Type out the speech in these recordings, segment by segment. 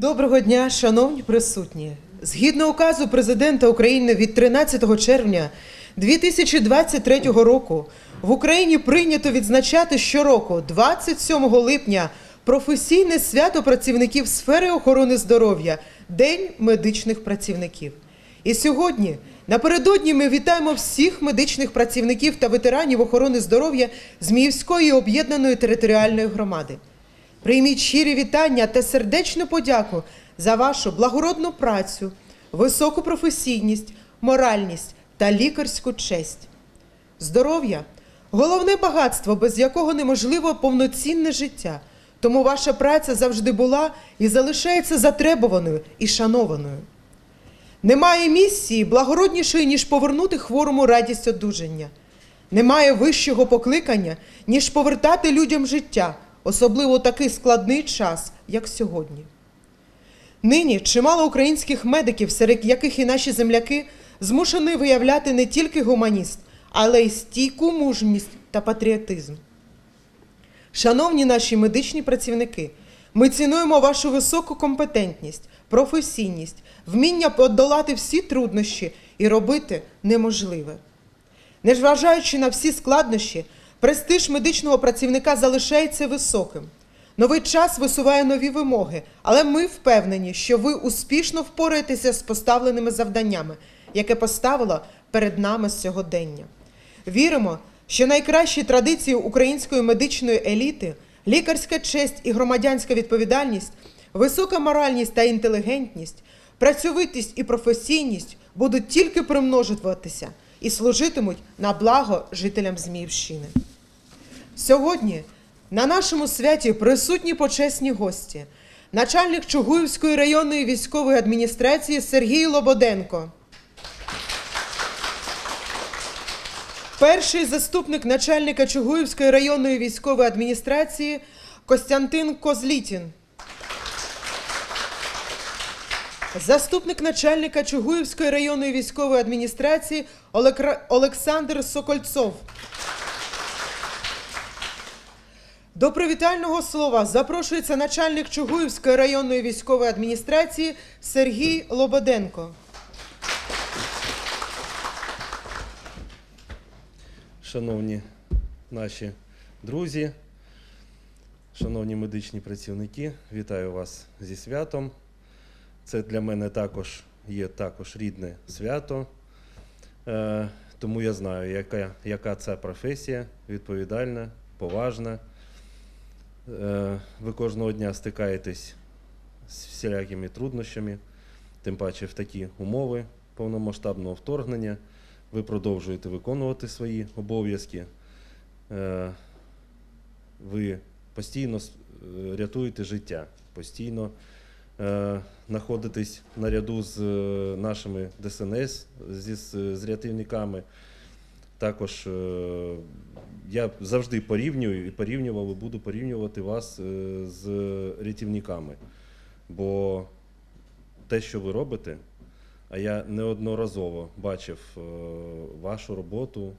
Доброго дня, шановні присутні. Згідно указу президента України від 13 червня 2023 року в Україні прийнято відзначати щороку, 27 липня, професійне свято працівників сфери охорони здоров'я День медичних працівників. І сьогодні, напередодні, ми вітаємо всіх медичних працівників та ветеранів охорони здоров'я Зміївської об'єднаної територіальної громади. Прийміть щирі вітання та сердечну подяку за вашу благородну працю, високу професійність, моральність та лікарську честь. Здоров'я головне багатство, без якого неможливо повноцінне життя. Тому ваша праця завжди була і залишається затребуваною і шанованою. Немає місії благороднішої, ніж повернути хворому радість одужання. Немає вищого покликання, ніж повертати людям життя, особливо такий складний час, як сьогодні. Нині чимало українських медиків, серед яких і наші земляки, змушені виявляти не тільки гуманіст, але й стійку мужність та патріотизм. Шановні наші медичні працівники, ми цінуємо вашу високу компетентність, професійність, вміння подолати всі труднощі і робити неможливе. Незважаючи на всі складнощі, престиж медичного працівника залишається високим. Новий час висуває нові вимоги, але ми впевнені, що ви успішно впораєтеся з поставленими завданнями, яке поставило перед нами сьогодення. Віримо, що найкращі традиції української медичної еліти, лікарська честь і громадянська відповідальність, висока моральність та інтелігентність, працьовитість і професійність будуть тільки примножуватися і служитимуть на благо жителям Зміївщини. Сьогодні на нашому святі присутні почесні гості, начальник Чугуївської районної військової адміністрації Сергій Лободенко. Перший заступник начальника Чугуївської районної військової адміністрації Костянтин Козлітін. Заступник начальника Чугуївської районної військової адміністрації Олександр Сокольцов. До привітального слова запрошується начальник Чугуївської районної військової адміністрації Сергій Лободенко. Шановні наші друзі, шановні медичні працівники, вітаю вас зі святом. Це для мене також є також рідне свято, Е, тому я знаю, яка, яка це професія, відповідальна, поважна. Е, Ви кожного дня стикаєтесь з всілякими труднощами, тим паче в такі умови повномасштабного вторгнення. Ви продовжуєте виконувати свої обов'язки. Е, Ви постійно рятуєте життя, постійно е, знаходитесь наряду з е, нашими ДСНС, зі, з, рятівниками. Також е, я завжди порівнюю і порівнював, і буду порівнювати вас з рятівниками. Бо те, що ви робите, а я неодноразово бачив вашу роботу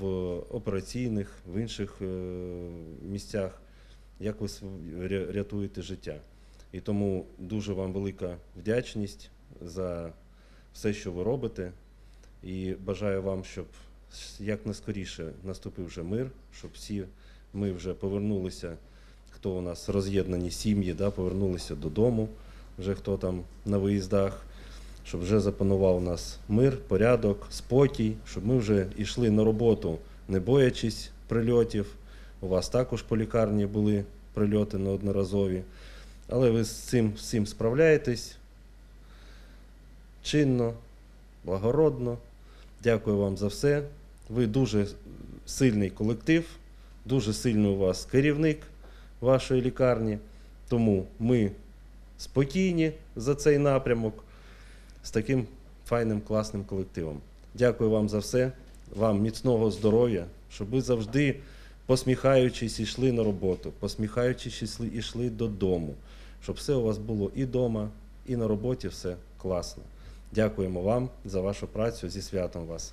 в операційних, в інших місцях, як ви рятуєте життя. І тому дуже вам велика вдячність за все, що ви робите. І бажаю вам, щоб якнайскоріше наступив вже мир, щоб всі ми вже повернулися, хто у нас роз'єднані сім'ї, да, повернулися додому, вже хто там на виїздах, щоб вже запанував у нас мир, порядок, спокій, щоб ми вже йшли на роботу, не боячись прильотів. У вас також по лікарні були прильоти неодноразові. Але ви з цим всім справляєтесь чинно, благородно. Дякую вам за все. Ви дуже сильний колектив, дуже сильний у вас керівник вашої лікарні. Тому ми спокійні за цей напрямок з таким файним, класним колективом. Дякую вам за все, вам міцного здоров'я, щоб ви завжди, посміхаючись, йшли на роботу, посміхаючись, йшли, додому, щоб все у вас було і вдома, і на роботі все класно. Дякуємо вам за вашу працю зі святом вас.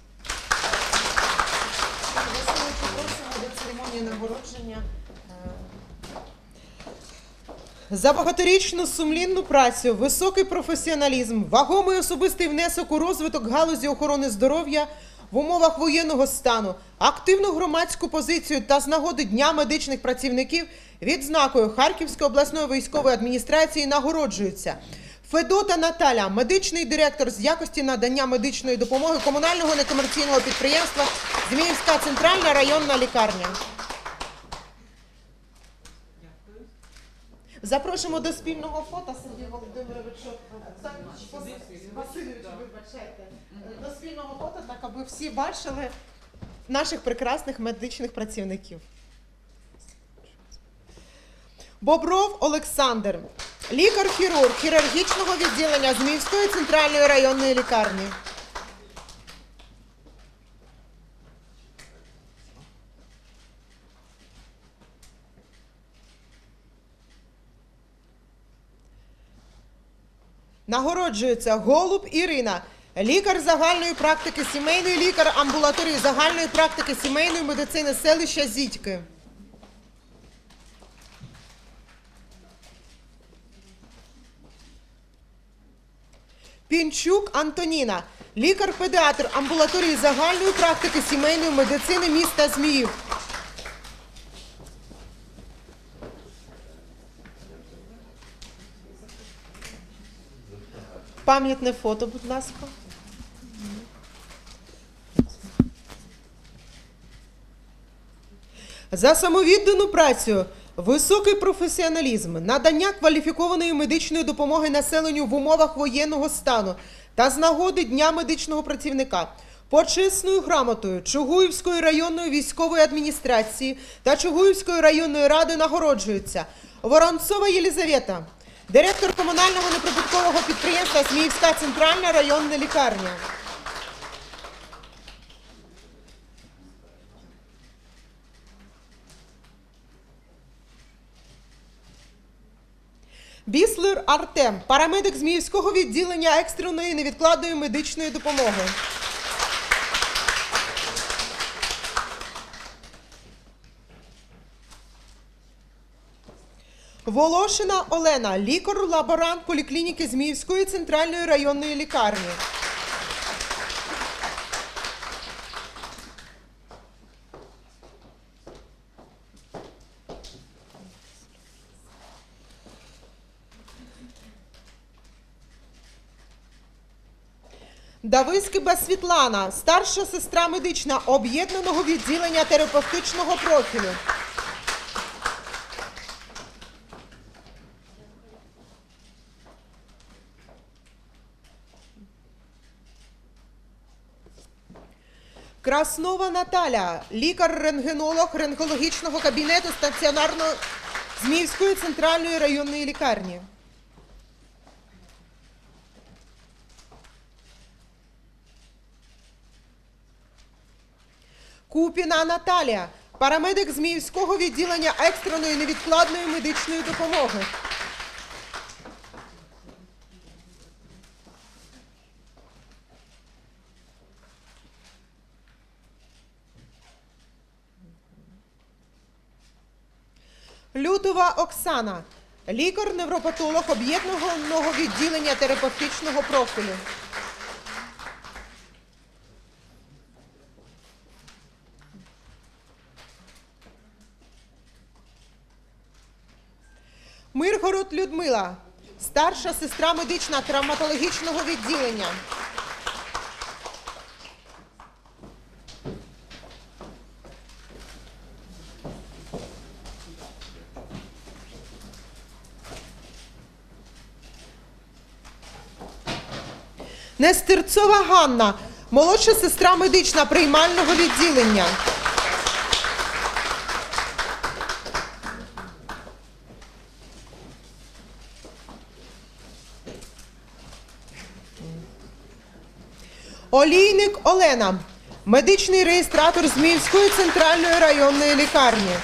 Е, За багаторічну сумлінну працю, високий професіоналізм, вагомий особистий внесок у розвиток галузі охорони здоров'я в умовах воєнного стану, активну громадську позицію та з нагоди Дня медичних працівників відзнакою Харківської обласної військової адміністрації нагороджуються. Федота Наталя, медичний директор з якості надання медичної допомоги комунального некомерційного підприємства Зміївська центральна районна лікарня. Запрошуємо до спільного фото Сергій Володимировичу Васильович, вибачайте. До спільного фото, так аби всі бачили наших прекрасних медичних працівників. Бобров Олександр, лікар-хірург хірургічного відділення Зміївської центральної районної лікарні. Нагороджується Голуб Ірина, лікар загальної практики, сімейний лікар амбулаторії загальної практики сімейної медицини селища Зітьки. Пінчук Антоніна, лікар-педіатр амбулаторії загальної практики сімейної медицини міста Зміїв. Пам'ятне фото, будь ласка. За самовіддану працю, високий професіоналізм, надання кваліфікованої медичної допомоги населенню в умовах воєнного стану та з нагоди Дня медичного працівника. Почесною грамотою Чугуївської районної військової адміністрації та Чугуївської районної ради нагороджуються Воронцова Єлізавета, директор комунального неприбуткового підприємства Зміївська центральна районна лікарня. Біслер Артем, парамедик Зміївського відділення екстреної невідкладної медичної допомоги. Волошина Олена, лікар-лаборант поліклініки Зміївської центральної районної лікарні. Давискиба Світлана, старша сестра медична об'єднаного відділення терапевтичного профілю. Краснова Наталя, лікар-рентгенолог рентгенологічного кабінету стаціонарної Зміївської центральної районної лікарні. Купіна Наталія, парамедик Зміївського відділення екстреної невідкладної медичної допомоги. Оксана, лікар-невропатолог об'єднаного відділення терапевтичного профілю. Миргород Людмила, старша сестра медична травматологічного відділення. Нестерцова Ганна, молодша сестра медична приймального відділення. Олійник Олена, медичний реєстратор Зміївської центральної районної лікарні.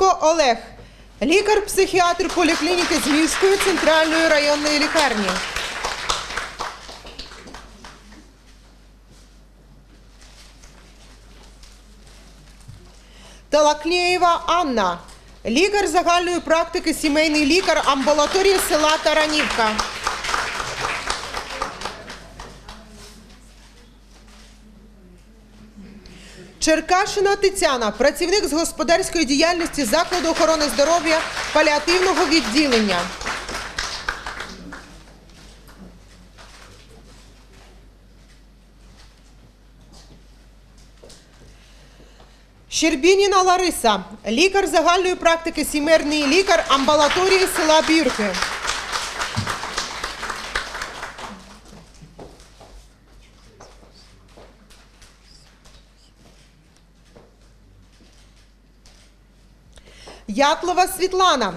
Іванченко Олег, лікар-психіатр поліклініки Зміївської центральної районної лікарні. Талаклєєва Анна, лікар загальної практики, сімейний лікар амбулаторії села Таранівка. Черкашина Тетяна, працівник з господарської діяльності закладу охорони здоров'я паліативного відділення. Щербініна Лариса, лікар загальної практики, сімейний лікар амбулаторії села Бірки. Ятлова Світлана,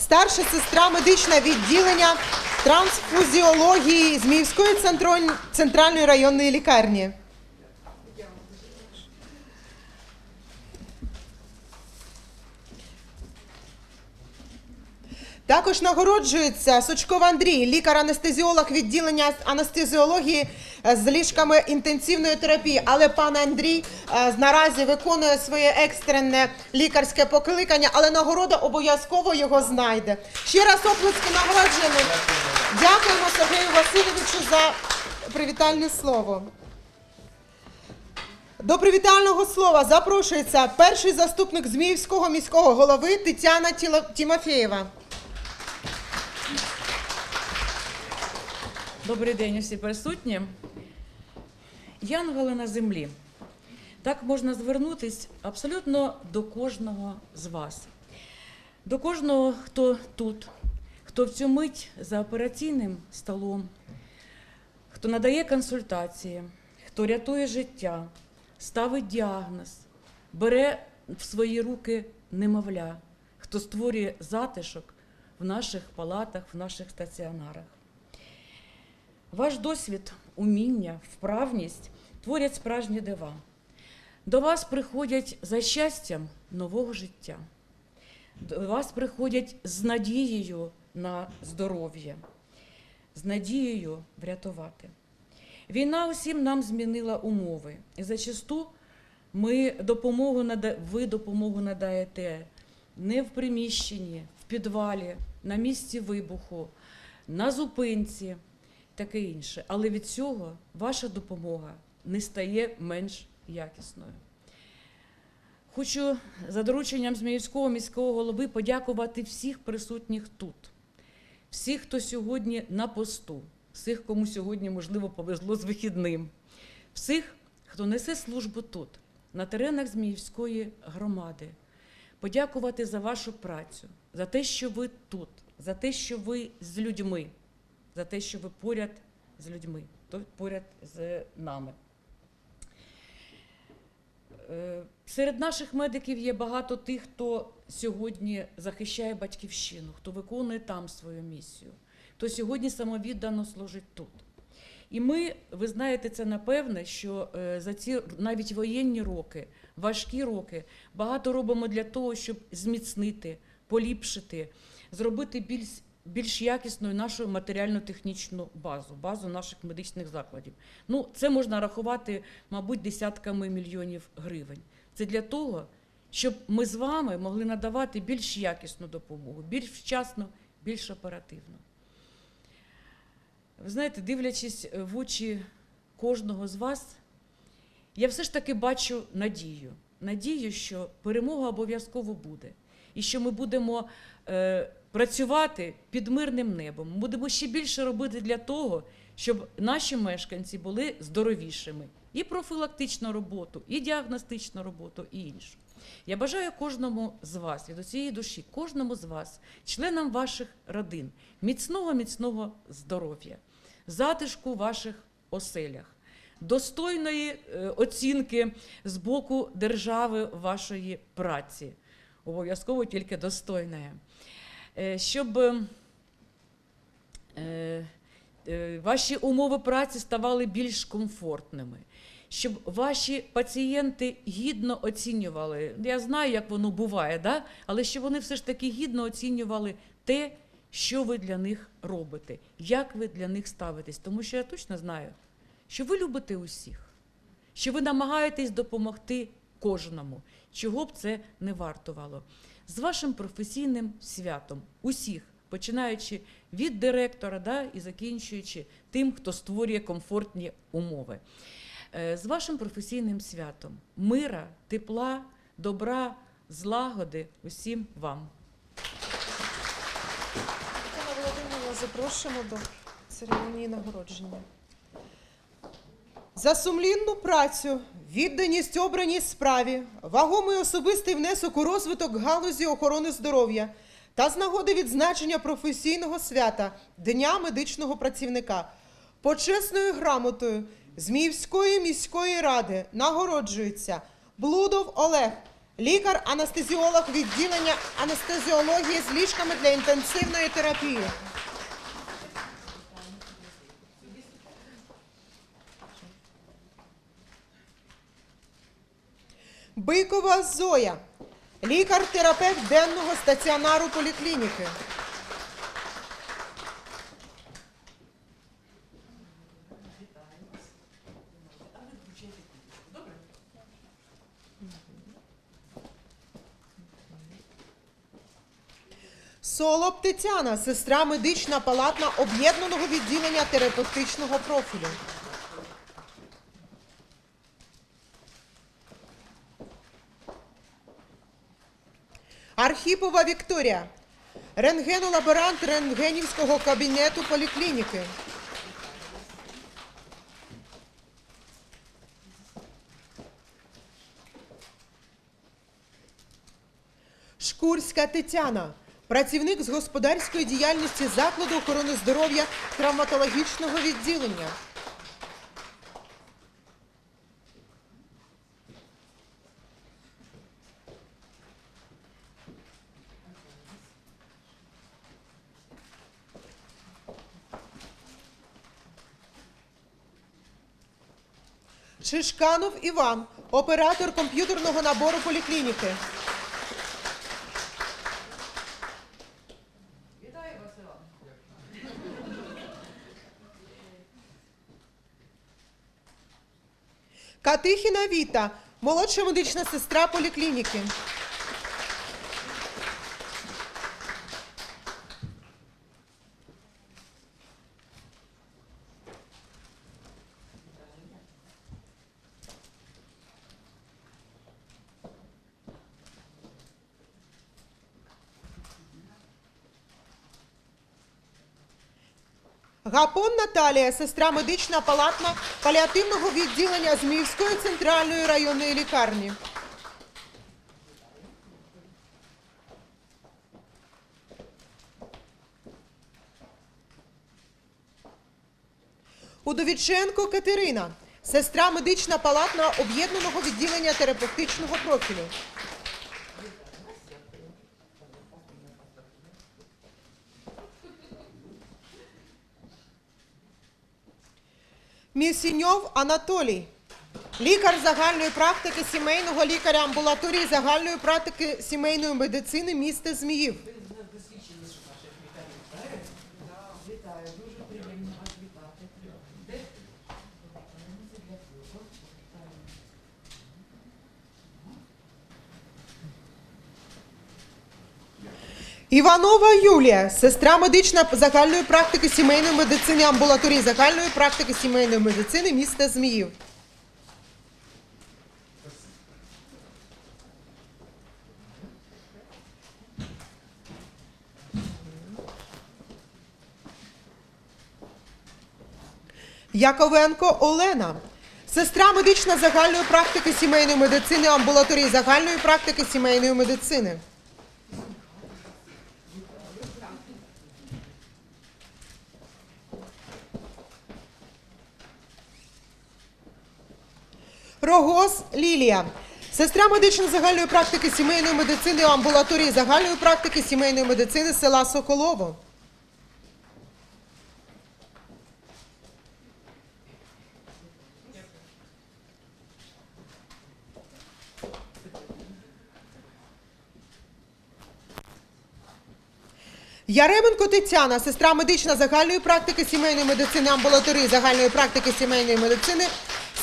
старша сестра медичного відділення трансфузіології Зміївської центральної районної лікарні. Також нагороджується Сучков Андрій, лікар-анестезіолог відділення анестезіології з ліжками інтенсивної терапії. Але пан Андрій е, наразі виконує своє екстрене лікарське покликання, але нагорода обов'язково його знайде. Ще раз оплески нагородженим. Дякуємо Сергію Васильовичу за привітальне слово. До привітального слова запрошується перший заступник Зміївського міського голови Тетяна Тімофєєва. Добрий день усі присутні. Янголи на землі. Так можна звернутися абсолютно до кожного з вас. До кожного, хто тут, хто в цю мить за операційним столом, хто надає консультації, хто рятує життя, ставить діагноз, бере в свої руки немовля, хто створює затишок в наших палатах, в наших стаціонарах. Ваш досвід, уміння, вправність творять справжні дива. До вас приходять за щастям нового життя. До вас приходять з надією на здоров'я, з надією врятувати. Війна усім нам змінила умови. І зачасту ми допомогу нада... ви допомогу надаєте не в приміщенні, в підвалі, на місці вибуху, на зупинці таке інше. Але від цього ваша допомога не стає менш якісною. Хочу за дорученням Зміївського міського голови подякувати всіх присутніх тут, всіх, хто сьогодні на посту, всіх, кому сьогодні, можливо, повезло з вихідним, всіх, хто несе службу тут, на теренах Зміївської громади. Подякувати за вашу працю, за те, що ви тут, за те, що ви з людьми за те, що ви поряд з людьми, то поряд з нами. Е, Серед наших медиків є багато тих, хто сьогодні захищає батьківщину, хто виконує там свою місію, хто сьогодні самовіддано служить тут. І ми, ви знаєте, це напевне, що е, за ці навіть воєнні роки, важкі роки, багато робимо для того, щоб зміцнити, поліпшити, зробити більш більш якісною нашу матеріально-технічну базу, базу наших медичних закладів. Ну, це можна рахувати, мабуть, десятками мільйонів гривень. Це для того, щоб ми з вами могли надавати більш якісну допомогу, більш вчасно, більш оперативно. Ви знаєте, дивлячись в очі кожного з вас, я все ж таки бачу надію. Надію, що перемога обов'язково буде. І що ми будемо е, працювати під мирним небом. Ми будемо ще більше робити для того, щоб наші мешканці були здоровішими. І профілактичну роботу, і діагностичну роботу, і іншу. Я бажаю кожному з вас, від усієї душі, кожному з вас, членам ваших родин, міцного, міцного здоров'я, затишку в ваших оселях, достойної е, оцінки з боку держави вашої праці. Обов'язково тільки достойної. Е, Щоб е, е, ваші умови праці ставали більш комфортними, щоб ваші пацієнти гідно оцінювали. Я знаю, як воно буває, да? але щоб вони все ж таки гідно оцінювали те, що ви для них робите, як ви для них ставитесь. Тому що я точно знаю, що ви любите усіх, що ви намагаєтесь допомогти кожному, чого б це не вартувало. З вашим професійним святом усіх, починаючи від директора да, і закінчуючи тим, хто створює комфортні умови. Е, З вашим професійним святом мира, тепла, добра, злагоди усім вам. Володимирівна, запрошуємо до церемонії нагородження. За сумлінну працю, відданість обраній справі, вагомий особистий внесок у розвиток галузі охорони здоров'я та з нагоди відзначення професійного свята Дня медичного працівника почесною грамотою Зміївської міської ради нагороджується Блудов Олег, лікар-анестезіолог відділення анестезіології з ліжками для інтенсивної терапії. Бикова Зоя, лікар-терапевт денного стаціонару поліклініки. Солоб Тетяна, сестра медична палатна об'єднаного відділення терапевтичного профілю. Архіпова Вікторія, рентгенолаборант рентгенівського кабінету поліклініки. Шкурська Тетяна, працівник з господарської діяльності закладу охорони здоров'я травматологічного відділення. Шишканов Іван, оператор комп'ютерного набору поліклініки. Катихіна Віта, молодша медична сестра поліклініки. Наталія, сестра медична палатна паліативного відділення Зміївської центральної районної лікарні. Удовіченко Катерина, сестра медична палатна об'єднаного відділення терапевтичного профілю. Місіньов Анатолій, лікар загальної практики сімейного лікаря амбулаторії загальної практики сімейної медицини міста Зміїв. Іванова Юлія, сестра медична загальної практики сімейної медицини амбулаторії загальної практики сімейної медицини міста Зміїв. Яковенко Олена, сестра медична загальної практики сімейної медицини амбулаторії загальної практики сімейної медицини. Рогоз Лілія. Сестра медичної загальної практики сімейної медицини у амбулаторії загальної практики сімейної медицини села Соколово. Яременко Тетяна, сестра медична загальної практики сімейної медицини амбулаторії загальної практики сімейної медицини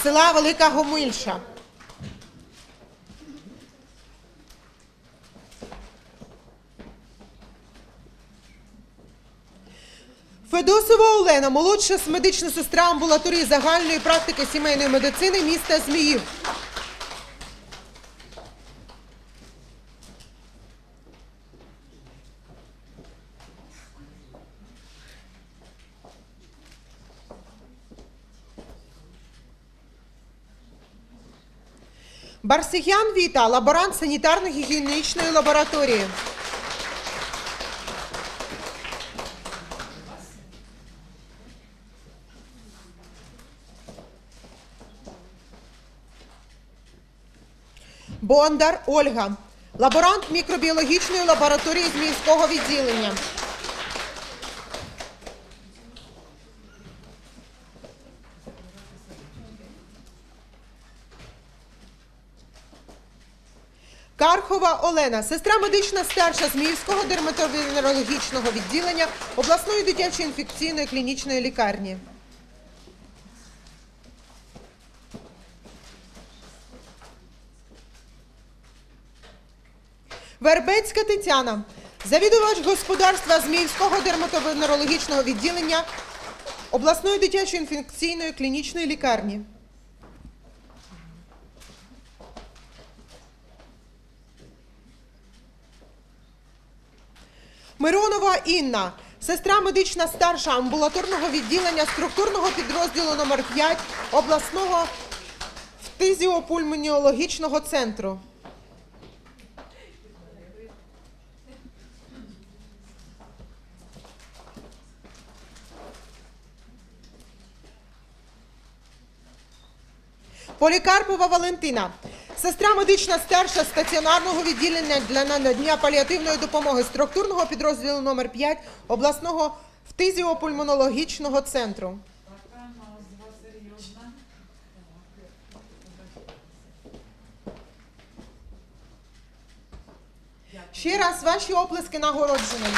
села Велика Гомильша. Федосова Олена, молодша медична сестра амбулаторії загальної практики сімейної медицини міста Зміїв. Барсихян Віта, лаборант санітарно-гігієнічної лабораторії. Бондар Ольга, лаборант мікробіологічної лабораторії Зміївського відділення. Кархова Олена, сестра медична старша Зміївського дерматовенерологічного відділення обласної дитячої інфекційної клінічної лікарні. Вербецька Тетяна, завідувач господарства Зміївського дерматовенерологічного відділення обласної дитячої інфекційної клінічної лікарні. Миронова Інна, сестра медична старша амбулаторного відділення структурного підрозділу номер 5 обласного фтизіопульмонеологічного центру. Полікарпова Валентина, сестра медична старша стаціонарного відділення для надання паліативної допомоги структурного підрозділу номер 5 обласного фтизіопульмонологічного центру. Ще раз ваші оплески нагородженим.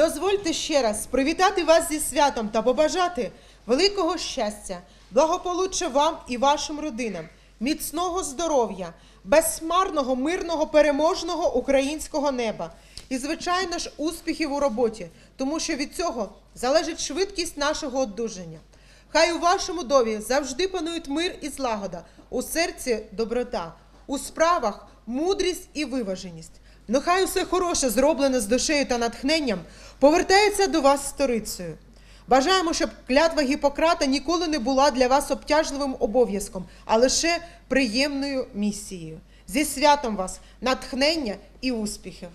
Дозвольте ще раз привітати вас зі святом та побажати великого щастя, благополуччя вам і вашим родинам, міцного здоров'я, безсмарного, мирного, переможного українського неба і, звичайно ж, успіхів у роботі, тому що від цього залежить швидкість нашого одужання. Хай у вашому домі завжди панують мир і злагода, у серці доброта, у справах мудрість і виваженість. Нехай усе хороше, зроблене з душею та натхненням, повертається до вас сторицею. Бажаємо, щоб клятва Гіппократа ніколи не була для вас обтяжливим обов'язком, а лише приємною місією. Зі святом вас, натхнення і успіхів!